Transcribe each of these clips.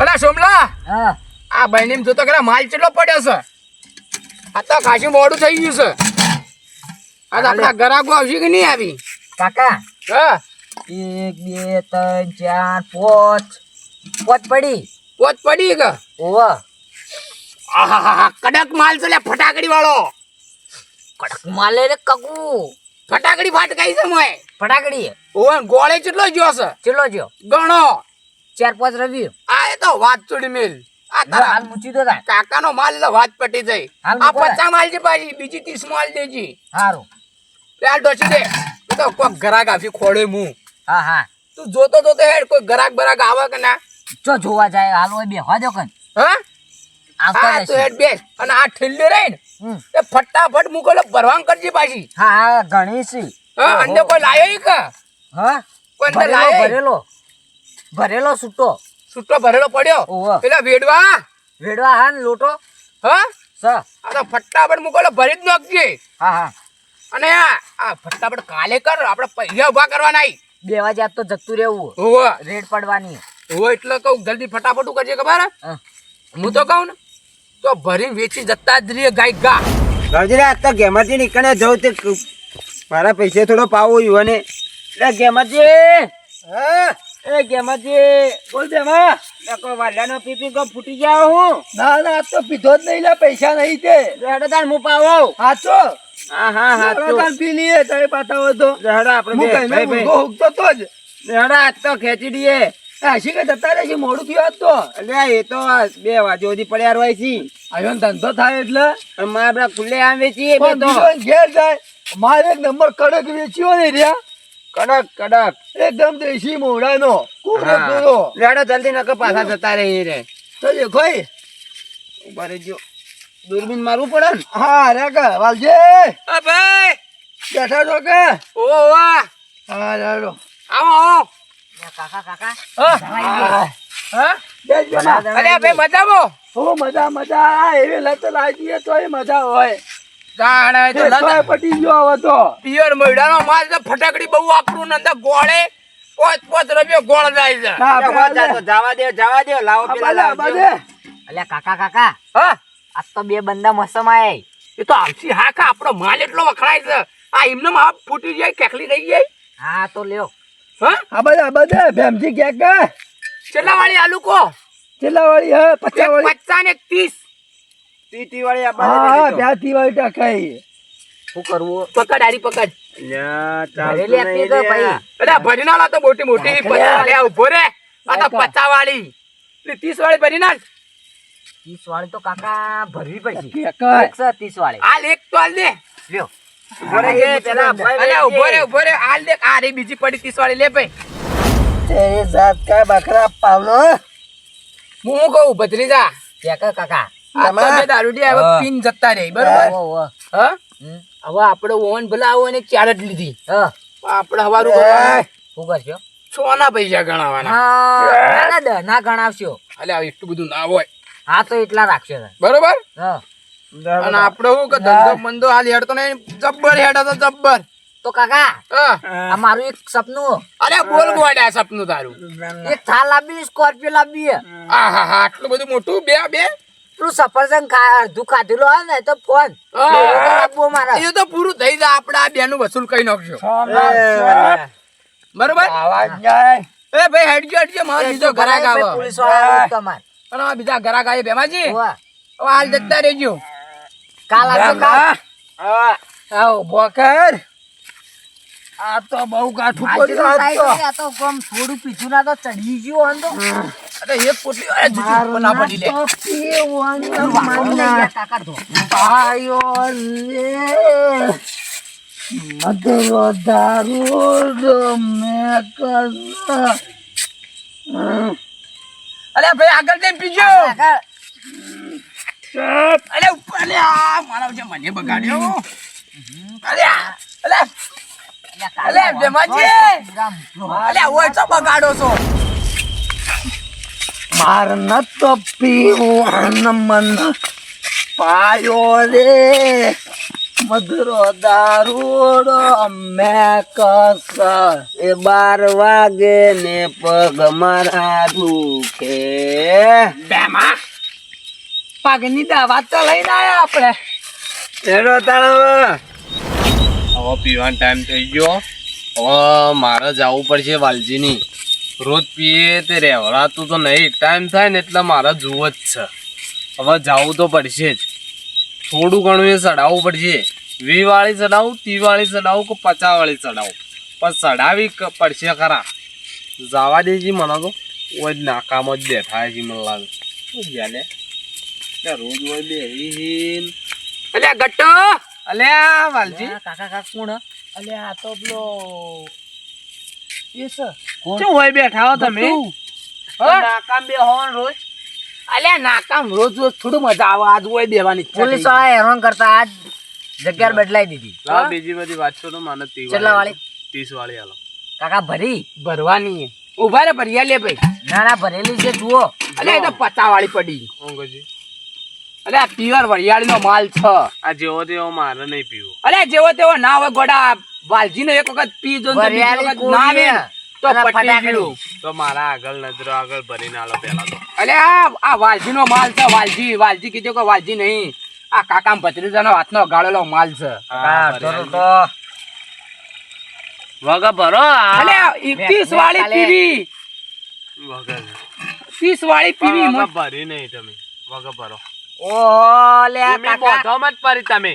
અલા સોમલા હા. આ બહેની જોતો કે માલ કેટલો પડ્યો છે? આ તો ખાસું મોડું થઈ ગયું છે. આ આપણા ગરાકો આવશે કે નહીં આવી? કાકા હા. એક બે ત્રણ ચાર પાંચ. પાંચ પડી. પોત પડી કે? ઓવા કડક માલ છે ફટાકડી વાળો. કડક માલ રે કકુ. ફટાકડી ફાટકાઈ છે મોય. ફટાકડી? ઓવે ગોળે કેટલો જ્યો છે? કેટલો જો ગણો. ચાર પાંચ રવિ. આ એ તો વાત છોડી મેલ. આ તારા હાલ મૂકી દો તાર. કાકાનો માલ એટલે વાત પટી જાય. આ પચા માલ છે પાછી બીજી ત્રીસ માલ દેજી. હારું. પેલ ડોસી દે. તો કોક ગરાક આપી ખોડે મું. હા હા. તું જોતો તો હેડ કોઈ ગરાક બરાક આવે કે ના? જો જોવા જાય હાલ હોય બે હા દો કન. હા? આ તો હેડ બેસ. અને આ ઠેલ્લી રહી ને ફટાફટ મૂકેલો ભરવાંગ કરજી પાછી. હા હા ઘણી સી હા. અંદર કોઈ લાયો કે? હા? કોઈ અંદર લાયો ભરેલો. ભરેલો સૂટો સૂટો ભરેલો પડ્યો? ઓહો. પેલા વેડવા? વેડવા હા ને લોટો? હા? સ. આ તો ફટાફટ મૂકેલો ભરી જ નાખજે. હા હા. અને આ આ ફટાફટ કાલે કર આપણે પૈસા ઊભા કરવાના. બે વાગે આજ તો જતું રહેવું. હોવે રેડ પડવાની. હોવે એટલે કહું જલ્દી ફટાફટ કરજે ખબર? હા. હું તો કહું ને તો ભરીને વેચી જતા જ રહીએ ગાય ગા. ગાવજીને આજ તો ગેમરજી નીકળે જવું તે મારા પૈસે થોડો પાવો યુવાને. એટલે ગેમરજી હા. એ ગેમરજી બોલ દે માં કોઈ પીપી કો ફૂટી જાવ હું ના ના તો પીધો જ નહીં લે પૈસા નહીં તે. રેડો તાર હું પાવો હાચો? હા હા હા તો તાર પી લઈએ તારે પાતાવો તો રેડો આપણે હું કઈ ભાઈ ભાઈ. ઊંઘો તો જ. રેડો આજ તો ખેંચી દઈએ હાશી કે જતા રહેશે મોડું થયું તો. એટલે એ તો બે વાગે સુધી પડ્યા હોય છે. આવ્યો ધંધો થાય એટલે. મારા ખુલ્લે આમ વેચીએ બે તો. ઘેર જાય મારે એક નંબર કડક વેચ્યો ને રહ્યા કડક કડક. એકદમ દેશી મોઢાનો. કુકરો. પૂરો રેડો જલ્દી નકર પાછા જતા રહી રે. તો દેખોય ઊભા રહેજો. દૂરબીન મારવું પડે ને? હા રે કે વાલજે. અ ભાઈ! બેઠા છો કે? ઓ વાહ હા રેડો. આવો કાકા કાકા. હા. અરે ભાઈ મજામાં? હો મજા મજા? એવી લત લાગી તો મજા હોય. જાણે તો એ પટી ગયો હવે તો. પિયર મૈડાનો માલ છે ફટાકડી બહુ વાપરું ને ગોળે પોત પોત રમ્યો ગોળ જાય છે. ના, એટલે આપણે હોત જાતો, જવા દે જવા દે લાવો પેલા બાજુ, આ લાવજો. બાજુ. અલ્યા કાકા કાકા. હા? આજ તો બે બંદા મસમ આય. એ તો આવતી હા કા આપણો માલ એટલો વખણાય છે. આ એમને માં ફૂટી જાય કેકલી રહી જાય. હા તો લ્યો. હા? આ બધા. આ. ભેમજી કે વાળી આલુ કો? કેટલા વાળી હા પચાસ એક વાળી પચાસ ને એક ત્રીસ. તીતી વાળી આ હા બાજુ હા ત્યાંથી વાળી ટકાઈ. શું કરવું? પકડ આરી પકડ. મોટી મોટી. ઊભો રે. આ તો પચાસ વાળી ત્રીસ વાળી ભરી નાખ ત્રીસ વાળી તો કાકા ભરવી પડશે. એકસો ત્રીસ વાળી હાલ એક તો હાલ દે. લ્યો. બીજી પડી ત્રીસ વાળી લે ભાઈ. બકરા પાવલો હું. કઉ કહું ભત્રીજા? કાકા. આ દારૂડી હવે પીન જતા રહી બરોબર. હા હવે આપણે ઓન ભલા આવો ને ચાર જ લીધી. હા, આપણે હવારું શું કરશો? સોના પૈસા ગણાવવાના ના, ના ગણાવશો. એટલે એટલું બધું ના હોય. હા તો એટલા રાખશો બરોબર? હા. અને આપણે શું કે ધંધો મંદો હાલ હેડતો નહીં. જબ્બર હેડો તો જબ્બર. તો કાકા આ મારું એક સપનું. અરે બોલ ગોડ્યા સપનું તારું. એક થાર લાવી સ્કોર્પિયો લાવી આ હા હા આટલું બધું મોટું? બે બે? પેલું સફરજન અડધું ખાધેલું હોય ને તો ફોન. એ તો પૂરું થઈ જાય આપણે આ બેનું વસૂલ કરી નાખજો બરોબર? એ ભાઈ હેડજો હેડજો મારો બીજો ઘરાક આવે. પોલીસવાળા તમારે. અને આ બીજા ઘરાક આવે બેમાજી હાલ જતા રહેજો. કાલ આવજો કાલ. હા. આવો બોકર. આ તો બહુ ગાઠું પડ્યું. આ તો. ગમ થોડું પીછું ના તો ચડી ગયું હોય તો. અરે એક પોટલી આ જુજુ બના પડી લે. તો પીવાનું ગયા કાકા તો આયો લે મધરો દારૂ મે કર અરે ભાઈ આગળ જઈને પીજો. અરે ઉપર લે મારા મને બગાડ્યો. અરે આ, અલે ભેમાજી અલે ઓય તો બગાડો છો? માર ન તો પીવું મન પાયો રે. મધુરો દારૂડો મેં કસ એ બાર વાગે ને પગ મારા દુખે. બેમાં. પગની દવા તો લઈને આયા આપણે. એનો તાળો. હવે પીવાનો ટાઈમ થઈ ગયો. હવે મારે જવું પડશે વાલજીની. રોજ પીએ તે રહેવડાતું તો નહીં. ટાઈમ થાય ને એટલે મારે જુઓ જ છે. હવે જવું તો પડશે જ. થોડું ઘણું એ ચડાવવું પડશે. વી વાળી ચડાવું તી વાળી ચડાવું કે પચાસ વાળી ચડાવું? પણ ચડાવી પડશે ખરા. જવા દેજી મને તો. ઓજ નાકામ જ બેઠા છે મને લાગે. રોજ હોય બે અલ્યા ગટ્ટો! અલ્યા વાલજી. કાકા કાકા કોણ અલે આ તો પેલો એ છે. શું હોય બેઠા હો તમે? નાકામ બે હોન રોજ. અલ્યા નાકામ રોજ રોજ થોડું મજા આવે. આજ હોય બેવાની પોલીસ. વાળા હેરાન કરતા આજ જગ્યા બદલાઈ દીધી. લાવ બીજી બધી વાત છો તો મને તી કેટલા વાળી? ત્રીસ વાળી હાલો. કાકા ભરી? ભરવાની ઊભા રે ભરિયા લે ભાઈ. ના ના ભરેલી છે જુઓ. અલ્યા એ તો પતા વાળી પડી અંકજી આ પ્યોર વરિયાળી નો માલ છે. આ જેવો તેવો મારે નહીં પીવો. અરે જેવો તેવો ના હોય ગોડા વાલજી નો એક વખત પી જો ને તો આવે તો મારા આગળ નજરો આગળ ભરીને આલો પેલા તો. અરે આ- આ વાલજી નો માલ છે વાલજી વાલજી કીધું કે વાલજી નહીં. આ કાકા ભત્રીજા નો હાથનો ગાળેલો માલ છે. તો વગર ભરો અરે અલ્યા વાળી પીવી. વગર. ત્રીસ વાળી પીવી. ભરી નહીં તમે. વગર ભરો. ઓહો લે આ કાકા. બોધોમાં પરી તમે.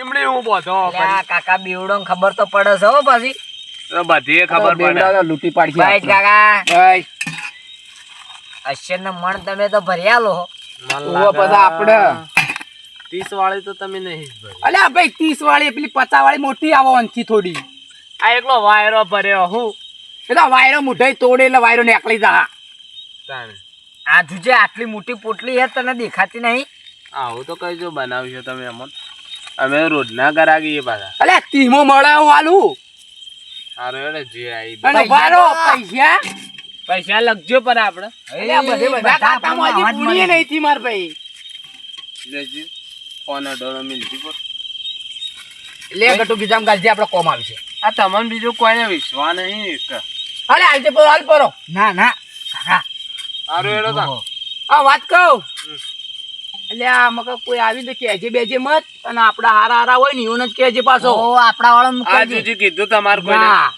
એમની હું બોધો લે કાકા બીવડો ખબર તો પડે છે હો પાછી. તો બધી ખબર પડે. ભાઈ કાકા. ભાઈ અશ્ચર મણ તમે તો ભર્યા લો મને બધા આપડે. ત્રીસ વાળી તો તમે નહીં ભરી. અલ્યા ભાઈ ત્રીસ વાળી પેલી પચાસ વાળી મોટી આવો અંથી થોડી. આ એકલો વાયરો ભર્યો હું. એટલે વાયરો મુઠાઈ તોડે એટલે વાયરો નીકળી જા. તાણે. આ જુજે આટલી મોટી પોટલી હે તને દેખાતી નહીં? આવું તો કઈ જો બનાવ્યો તમે અમન. અમે રોજના કરાવીએ પાછા. અલે તીમો મળે એવું આલું સારું એટલે જે આવી પૈસા પૈસા. લખજો પર આપણે. અલ્યા બધે હજી નહીં. થી માર ભાઈ. જજી ફોન અડોનો મિલતી પર લે ગટુ ગીજામ ગાલજી આપણે કોમ આવશે. આ તમને બીજું કોઈને વિશ્વાસ નહીં એક. અરે હાલતે પર હાલ પરો. ના ના. કાકા સારું હેડો તા. આ વાત કહું? એટલે આ મકા કોઈ આવી તો કેજે બેજે મત અને આપડા હારા હારા હોય ને એવું જ કેજે પાછો. ઓ આપડા વાળો આ મૂકી દે. જીજી કીધું તમારે કોઈ ના.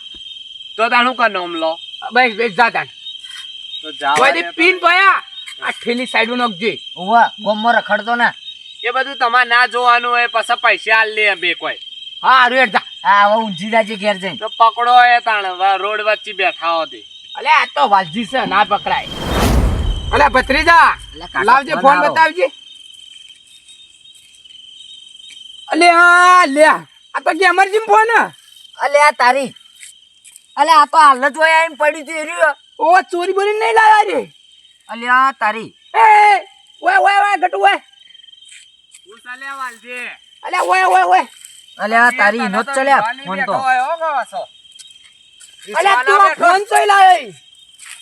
તો તાણું કા નામ લો? બસ બસ જા તાણ તો જા કોઈ દી પીન પયા? આ ઠેલી સાઈડ નાખજે. ઓવા ગોમમાં રખડતો ના. એ બધું તમારે ના જોવાનું હોય પછી પૈસા આલ લે બે કોઈ. હા હારું હેડ જા. હા હવે ઊંઝી દાજી ઘેર જઈ તો પકડો એ તાણ રોડ વચ્ચે બેઠા હોતી અલે આ તો વાલજી છે ના પકડાય. અલે ભત્રીજા લાવજે ફોન. બતાવજે. અલે હા લે આ. તો કે અમરજી ફોન. અલે આ તારી. અલે આ તો હાલ જ હોય આઈને પડ્યું તું એર્યું ઓ ચોરી બોરી નહીં લાવ્યા રે? અલે આ તારી. એ ઓય ઓય ઓય ગટુ ઓય. હું ચાલ્યા વાલજે. અલે ઓય ઓય ઓય. અલે આ તારી નો જ ચલ્યા ફોન તો. અલે તું ફોન ચોઈ લાવ્યો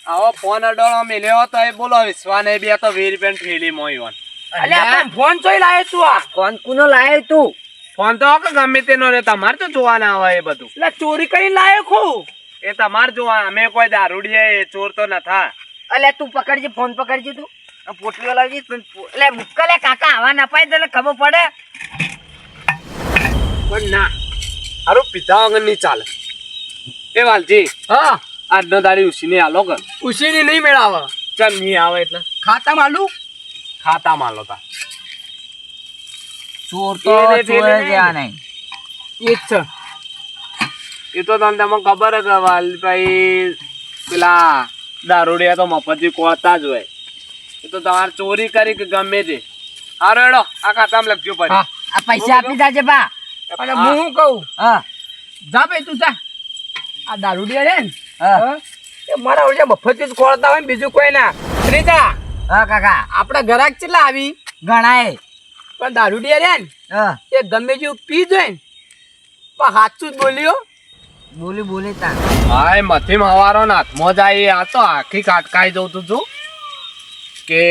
આવો ફોન અડોળો મેલ્યો તો એ બોલો વિશ્વા નહીં બે તો વીર પેન ઠેલી મોય અલે આ ફોન ચોઈ લાવ્યો તું આ? ફોન કુનો લાયો તું? ફોન તો કે ગમે તેનો રે તમારે તો જોવાના હોય એ બધું. એટલે ચોરી કરી લાવ્યો ખુ? એ તમારે જોવા અમે કોઈ દારૂડીએ એ ચોર તો નથા. અલે તું પકડજે ફોન પકડજે તું. આ પોટલીઓ લાવજી એટલે મુક્કલે કાકા આવા ના પાય એટલે ખબર પડે? પણ ના હારું પિતા વગર નહીં ચાલે. એ વાલજી. હા. આજનો દાડી ઉસીને આલો કર ઉસીની નહીં મેળાવે. ચમ નહીં આવે એટલે? ખાતા માલું ખાતા માલો તા. ચોર તો ચોર નહીં. ગયા નહીં. એ જ છે. એ તો તમને તમને ખબર હે કે વાલભાઈ પેલા દારૂડિયા તો મફતથી કોતા જ હોય. એ તો તમારે ચોરી કરી કે ગમે તે. હારો એડો આ ખાતામાં લખજો પછી આ પૈસા આપી દાજે બા. અને હું શું કહું? હા. જા ભાઈ તું જા. આ દારૂડિયા રે ને મારા ઓળજા મફત જ ખોળતા હોય બીજું કોઈ ના. શ્રીતા હા કાકા. આપણા ઘરાક કેટલા આવી? ઘણાય પણ દારૂ રે ને એ ગમે જેવું પી જાય ને પણ સાચું જ બોલ્યો બોલી બોલી તા હા એ મથી માવારો ને હાથમાં જાય આ તો આખી કાટકાઈ જવું તું છું કે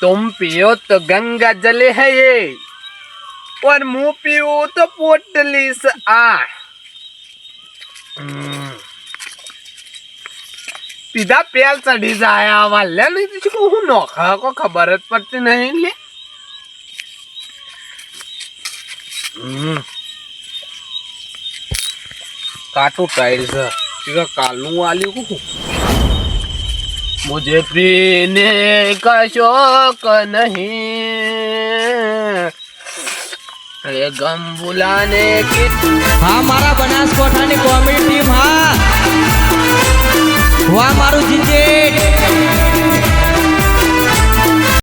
તુમ પીઓ તો ગંગા જલે હે એ. પણ મું પીવું તો પોટલીસ આ. સીધા પેલ ચડી જાય આવા. લે નહીં કે હું નોખા કો ખબર જ પડતી નહીં લે. કાટું ટાઈલ છે. સીધા કાલનું આલ્યું કું મુજે પીને કા નહીં. અરે ગમ બુલાને કે મારા બનાસકોઠાની કોમેડી ટીમ હા. વાહ મારું જીજેટ